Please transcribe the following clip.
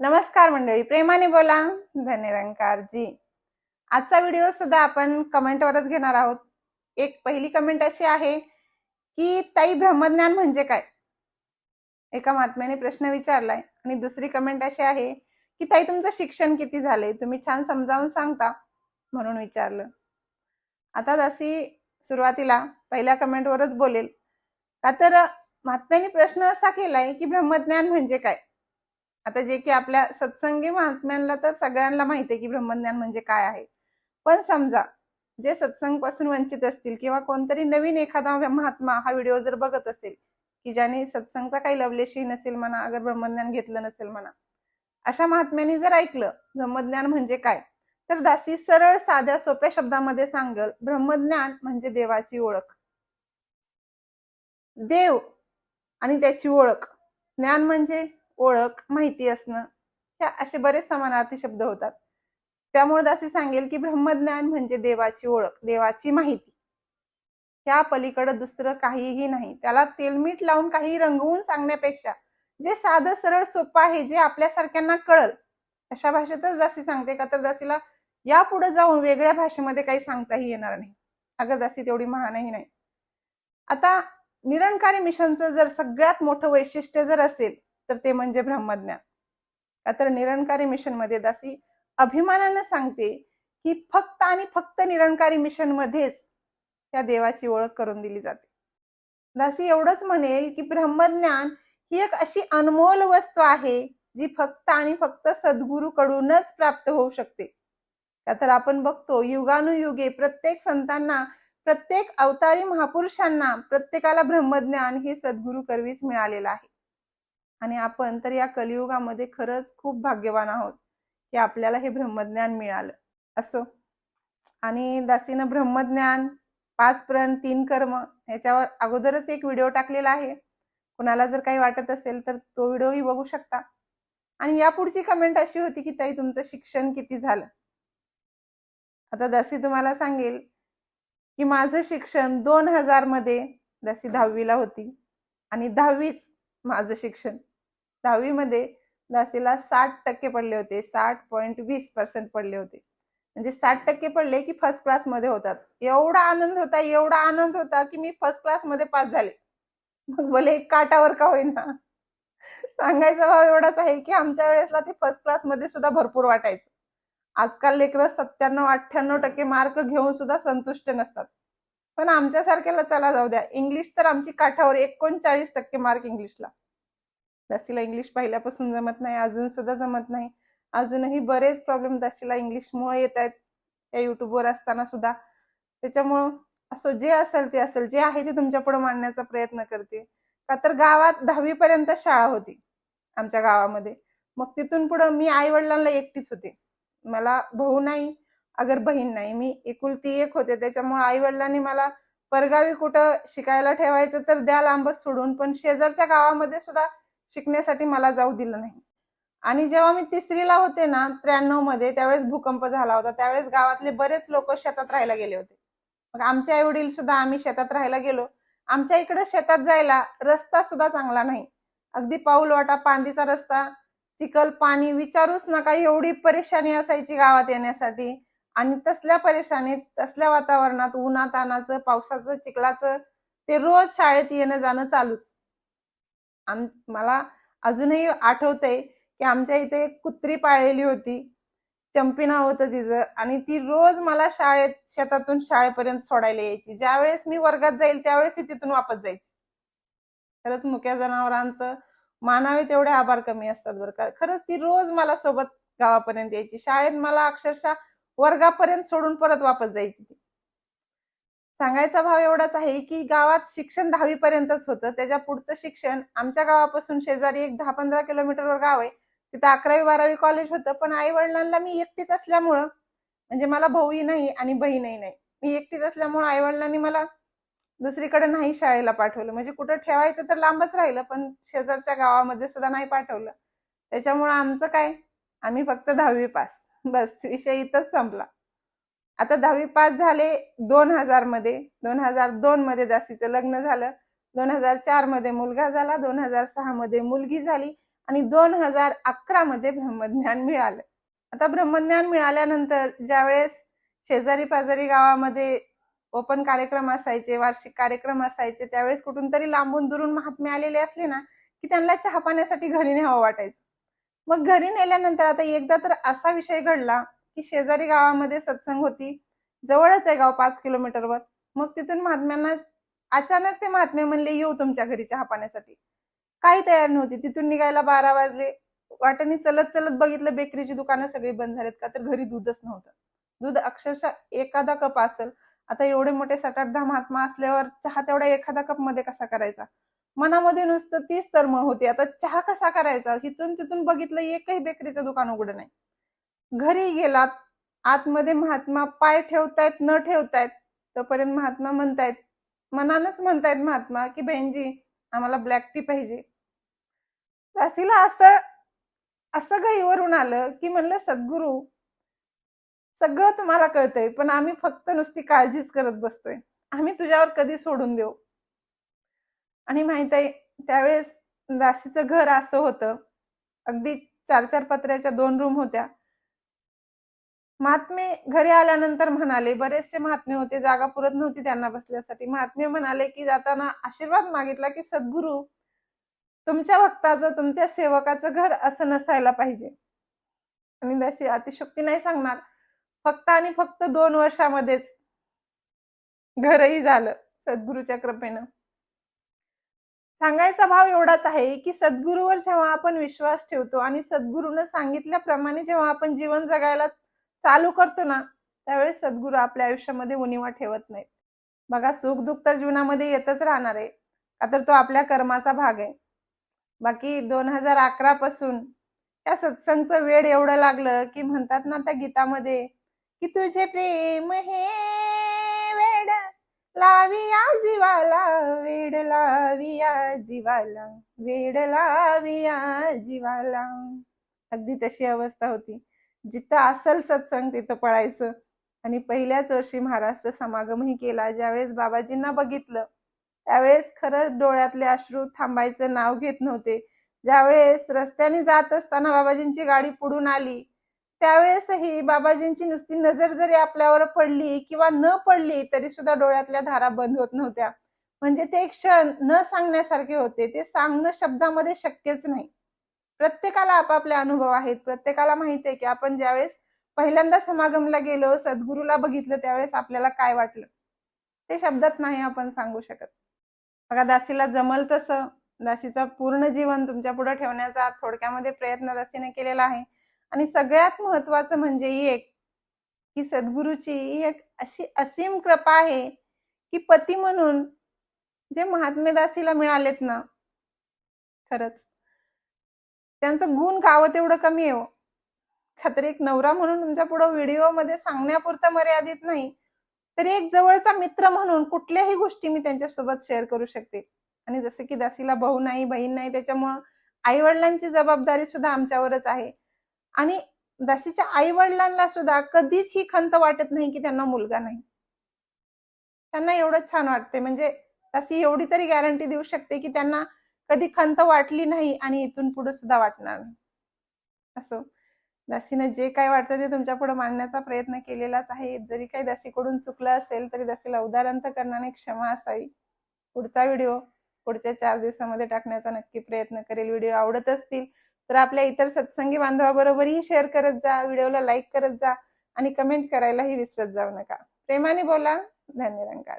नमस्कार मंडळी प्रेमाने बोला. धन्यरंकारजी. आजचा व्हिडिओ सुद्धा आपण कमेंटवरच घेणार आहोत. एक पहिली कमेंट अशी आहे की ताई ब्रह्मज्ञान म्हणजे काय? एका महात्म्याने प्रश्न विचारलाय. आणि दुसरी कमेंट अशी आहे की ताई तुमचं शिक्षण किती झालंय? तुम्ही छान समजावून सांगता म्हणून विचारलं. आता जशी सुरुवातीला पहिल्या कमेंटवरच बोलेल. का तर महात्म्याने प्रश्न असा केलाय की ब्रह्मज्ञान म्हणजे काय? आता जे की आपल्या सत्संगी महात्म्यांना तर सगळ्यांना माहिती आहे की ब्रह्मज्ञान म्हणजे काय आहे. पण समजा जे सत्संगपासून वंचित असतील किंवा कोणतरी नवीन एखादा महात्मा हा व्हिडिओ जर बघत असेल की ज्याने सत्संगचा काही लवलेशी नसेल म्हणा अगर ब्रह्मज्ञान घेतलं नसेल म्हणा अशा महात्म्यांनी जर ऐकलं ब्रह्मज्ञान म्हणजे काय? तर दासी सरळ साध्या सोप्या शब्दामध्ये सांगल ब्रह्मज्ञान म्हणजे देवाची ओळख. देव आणि त्याची ओळख. ज्ञान म्हणजे? ओळख माहिती असणं ह्या असे बरेच समानार्थी शब्द होतात. त्यामुळे असे सांगेल की ब्रह्मज्ञान म्हणजे देवाची ओळख देवाची माहिती. त्या पलीकडे दुसरं काहीही नाही. त्याला तेलमीठ लावून काही रंगवून सांगण्यापेक्षा जे साधं सरळ सोपं आहे जे आपल्यासारख्यांना कळल अशा भाषेतच दासी सांगते का तर दासीला यापुढे जाऊन वेगळ्या भाषेमध्ये काही सांगताही येणार नाही. अगर दासी तेवढी महानही नाही. आता निरंकारी मिशनचं जर सगळ्यात मोठं वैशिष्ट्य जर असेल तर ते म्हणजे ब्रह्मज्ञान. का तर निरंकारी मिशनमध्ये दासी अभिमानानं सांगते की फक्त आणि फक्त निरंकारी मिशन मध्येच त्या देवाची ओळख करून दिली जाते. दासी एवढंच म्हणेल की ब्रह्मज्ञान ही एक अशी अनमोल वस्तू आहे जी फक्त आणि फक्त सद्गुरूकडूनच प्राप्त होऊ शकते. का तर आपण बघतो युगानुयुगे प्रत्येक संतांना प्रत्येक अवतारी महापुरुषांना प्रत्येकाला ब्रह्मज्ञान हे सद्गुरू करवीच मिळालेलं आहे. आणि आपण तर या कलियुगामध्ये खरंच खूप भाग्यवान आहोत की आपल्याला हे ब्रह्मज्ञान मिळालं. असो. आणि दासीनं ब्रह्मज्ञान पाच प्रण तीन कर्म ह्याच्यावर अगोदरच एक व्हिडिओ टाकलेला आहे. कुणाला जर काही वाटत असेल तर तो व्हिडिओही बघू शकता. आणि यापुढची कमेंट अशी होती की ताई तुमचं शिक्षण किती झालं? आता दासी तुम्हाला सांगेल की माझं शिक्षण दोन हजारमध्ये दासी दहावीला होती. आणि दहावीच माझं शिक्षण. दहावीमध्ये दासीला साठ टक्के पडले होते साठ पॉईंट वीस पर्सेंट पडले होते. म्हणजे साठ टक्के पडले की फर्स्ट क्लासमध्ये होतात. एवढा आनंद होता एवढा आनंद होता की मी फर्स्ट क्लासमध्ये पास झाले. मग भले काटावर का होईना? सांगायचा भाव एवढाच आहे की आमच्या वेळेसला ते फर्स्ट क्लासमध्ये सुद्धा भरपूर वाटायचं. आजकाल लेकरं सत्त्याण्णव अठ्ठ्याण्णव टक्के मार्क घेऊन सुद्धा संतुष्ट नसतात. पण आमच्यासारख्याला चला जाऊ द्या. इंग्लिश तर आमची काठावर एकोणचाळीस टक्के मार्क इंग्लिशला दासीला इंग्लिश पहिल्यापासून जमत नाही अजून सुद्धा जमत नाही. अजूनही बरेच प्रॉब्लेम दासीला इंग्लिशमुळे येत आहेत या युट्यूबवर असताना सुद्धा. त्याच्यामुळं असं जे असेल ते असेल जे आहे ते तुमच्यापुढे मांडण्याचा प्रयत्न करते का तर गावात दहावीपर्यंत शाळा होती आमच्या गावामध्ये. मग तिथून पुढं मी आई वडिलांना एकटीच होते. मला भाऊ नाही अगर बहीण नाही. मी एकुलती एक होते. त्याच्यामुळे आई वडिलांनी मला परगावी कुठं शिकायला ठेवायचं तर द्या लांबच सोडून. पण शेजारच्या गावामध्ये सुद्धा शिकण्यासाठी मला जाऊ दिलं नाही. आणि जेव्हा मी तिसरीला होते ना त्र्याण्णवमध्ये त्यावेळेस भूकंप झाला होता. त्यावेळेस गावातले बरेच लोक शेतात राहायला गेले होते. मग आमचे आई वडील सुद्धा आम्ही शेतात राहायला गेलो. आमच्या इकडे शेतात जायला रस्ता सुद्धा चांगला नाही. अगदी पाऊल वाटा पांदीचा रस्ता चिखल पाणी विचारूच नका एवढी परेशानी असायची गावात येण्यासाठी. आणि तसल्या परेशानीत तसल्या वातावरणात उन्हात तानाचं पावसाचं चिखलाचं ते रोज शाळेत येणं जाणं चालूच. आम मला अजूनही आठवतंय की आमच्या इथे एक कुत्री पाळलेली होती. चंपी नाव होतं तिचं. आणि ती रोज मला शाळेत शेतातून शाळेपर्यंत सोडायला यायची. ज्यावेळेस मी वर्गात जाईल त्यावेळेस ती तिथून वापस जायची. खरंच मुक्या जनावरांचं मानावे तेवढे आभार कमी असतात बरं का. खरंच ती रोज मला सोबत गावापर्यंत यायची. शाळेत मला अक्षरशः वर्गापर्यंत सोडून परत वापस जायची ती. सांगायचा भाव एवढाच आहे की गावात शिक्षण दहावी पर्यंतच होतं. त्याच्या पुढचं शिक्षण आमच्या गावापासून शेजारी एक दहा पंधरा किलोमीटरवर गाव आहे. तिथं अकरावी बारावी कॉलेज होतं. पण आई वडिलांना मी एकटीच असल्यामुळं म्हणजे मला भाऊही नाही आणि बहीणही नाही. मी एकटीच असल्यामुळं आई वडिलांनी मला दुसरीकडे नाही शाळेला पाठवलं. म्हणजे कुठं ठेवायचं तर लांबच राहिलं पण शेजारच्या गावामध्ये सुद्धा नाही पाठवलं. त्याच्यामुळं आमचं काय? आम्ही फक्त दहावी पास. बस. विषय इथंच संपला. आता दहावी पास झाले दोन हजारमध्ये. दोन हजार दोन मध्ये दासीचं लग्न झालं. दोन हजार चारमध्ये मुलगा झाला. दोन हजार सहा मध्ये मुलगी झाली. आणि दोन हजार अकरा मध्ये ब्रह्मज्ञान मिळालं. आता ब्रह्मज्ञान मिळाल्यानंतर ज्यावेळेस शेजारी पाजारी गावामध्ये ओपन कार्यक्रम असायचे वार्षिक कार्यक्रम असायचे त्यावेळेस कुठून तरी लांबून दुरून महात्मे आलेले असले ना की त्यांना चहा पाण्यासाठी घरी न्यावं वाटायचं. मग घरी नेल्यानंतर आता एकदा तर असा विषय घडला की शेजारी गावामध्ये सत्संग होती. जवळच आहे गाव पाच किलोमीटरवर. मग तिथून महात्म्यांना अचानक ते महात्मे म्हणले येऊ तुमच्या घरी चहा पाण्यासाठी. काही तयार नव्हती. तिथून निघायला बारा वाजले. वाटणी चलत चलत बघितलं बेकरीची दुकानं सगळी बंद झालीत का? तर घरी दूधच नव्हतं. दूध अक्षरशः एखादा कप असेल. आता एवढे मोठे सात आठ दहा महात्मा असल्यावर चहा तेवढा एखादा कपमध्ये कसा करायचा? मनामध्ये नुसतं तीच तरमळ होती. आता चहा कसा करायचा? तिथून तिथून बघितलं एकही बेकरीचं दुकान उघडं नाही. घरी गेलात आतमध्ये महात्मा पाय ठेवतायत न ठेवतायत तोपर्यंत महात्मा म्हणतायत मनानच म्हणतायत महात्मा की बहिणजी आम्हाला ब्लॅक टी पाहिजे. दासीला असं असं घाईवरून आलं की म्हणलं सद्गुरू सगळं तुम्हाला कळतंय पण आम्ही फक्त नुसती काळजीच करत बसतोय. आम्ही तुझ्यावर कधी सोडून देऊ? आणि माहीत आहे त्यावेळेस दासीचं घर असं होतं. अगदी चार चार पत्र्याच्या दोन रूम होत्या. महात्मे घरी आल्यानंतर म्हणाले बरेचसे महात्मे होते जागा पुरत नव्हती त्यांना बसल्यासाठी. महात्मे म्हणाले की जाताना आशीर्वाद मागितला की सद्गुरू तुमच्या भक्ताचं तुमच्या सेवकाचं घर असं नसायला पाहिजे. आणि दाशी अतिशक्ती नाही सांगणार. फक्त आणि फक्त दोन वर्षामध्येच घरही झालं सद्गुरूच्या कृपेनं. सांगायचा भाव एवढाच आहे की सद्गुरूवर जेव्हा आपण विश्वास ठेवतो आणि सद्गुरूनं सांगितल्याप्रमाणे जेव्हा आपण जीवन जगायला चालू करतो ना त्यावेळेस सद्गुरू आपल्या आयुष्यामध्ये उणिवा ठेवत नाहीत. बघा सुख दुःख तर जीवनामध्ये येतच राहणार आहे का तर तो आपल्या कर्माचा भाग आहे. बाकी दोन हजार अकरा पासून त्या सत्संगचं वेळ एवढं लागलं की म्हणतात ना त्या गीतामध्ये की तुझे प्रेम हे वेड लाविया जीवाला वेड लाविया जीवाला वेड लाविया जीवाला. अगदी तशी अवस्था होती. जिथं असल सत्संग तिथं पळायचं. आणि पहिल्याच वर्षी महाराष्ट्र समागमही केला. ज्यावेळेस बाबाजींना बघितलं त्यावेळेस खरंच डोळ्यातले अश्रू थांबायचं नाव घेत नव्हते. ज्यावेळेस रस्त्याने जात असताना बाबाजींची गाडी पुढून आली त्यावेळेसही बाबाजींची नुसती नजर जरी आपल्यावर पडली किंवा न पडली तरी सुद्धा डोळ्यातल्या धारा बंद होत नव्हत्या. म्हणजे ते क्षण न सांगण्यासारखे होते. ते सांगणं शब्दामध्ये शक्यच नाही. प्रत्येकाला आपापले अनुभव आहेत. प्रत्येकाला माहिती आहे की आपण ज्यावेळेस पहिल्यांदा समागमला गेलो सद्गुरूला बघितलं त्यावेळेस आपल्याला काय वाटलं? ते शब्दात नाही आपण सांगू शकत. बघा दासीला जमल तसं. दासीचं पूर्ण जीवन तुमच्यापुढे ठेवण्याचा थोडक्यामध्ये प्रयत्न दासीने केलेला आहे. आणि सगळ्यात महत्वाचं म्हणजे एक की सद्गुरूची एक अशी असीम कृपा आहे की पती म्हणून जे महात्मे दासीला मिळालेत ना खरंच. त्यांचं गुण गावं तेवढं कमी आहे हो. खात्री खातर एक नवरा म्हणून तुमच्यापुढे व्हिडिओमध्ये सांगण्यापुरतं मर्यादित नाही. तर एक जवळचा मित्र म्हणून कुठल्याही गोष्टी मी त्यांच्यासोबत शेअर करू शकते. आणि जसं की दासीला भाऊ नाही बहीण नाही त्याच्यामुळं आई वडिलांची जबाबदारी सुद्धा आमच्यावरच आहे. आणि दासीच्या आई वडिलांना सुद्धा कधीच ही खंत वाटत नाही की त्यांना मुलगा नाही. त्यांना एवढंच छान वाटते म्हणजे दासी एवढी तरी गॅरंटी देऊ शकते की त्यांना कधी खंत वाटली नाही आणि इथून पुढे सुद्धा वाटणार नाही. असो. दासीनं जे काय वाटतं ते तुमच्यापुढे मांडण्याचा प्रयत्न केलेलाच आहे. जरी काही दासीकडून चुकलं असेल तरी दासीला उदाहरण करण्याने क्षमा असावी. पुढचा व्हिडिओ पुढच्या चार दिवसामध्ये टाकण्याचा नक्की प्रयत्न करेल. व्हिडिओ आवडत असतील तर आपल्या इतर सत्संगी बांधवाबरोबरही शेअर करत जा. व्हिडिओला लाईक करत जा आणि कमेंट करायलाही विसरत जाऊ नका. प्रेमाने बोला. धन्यवाद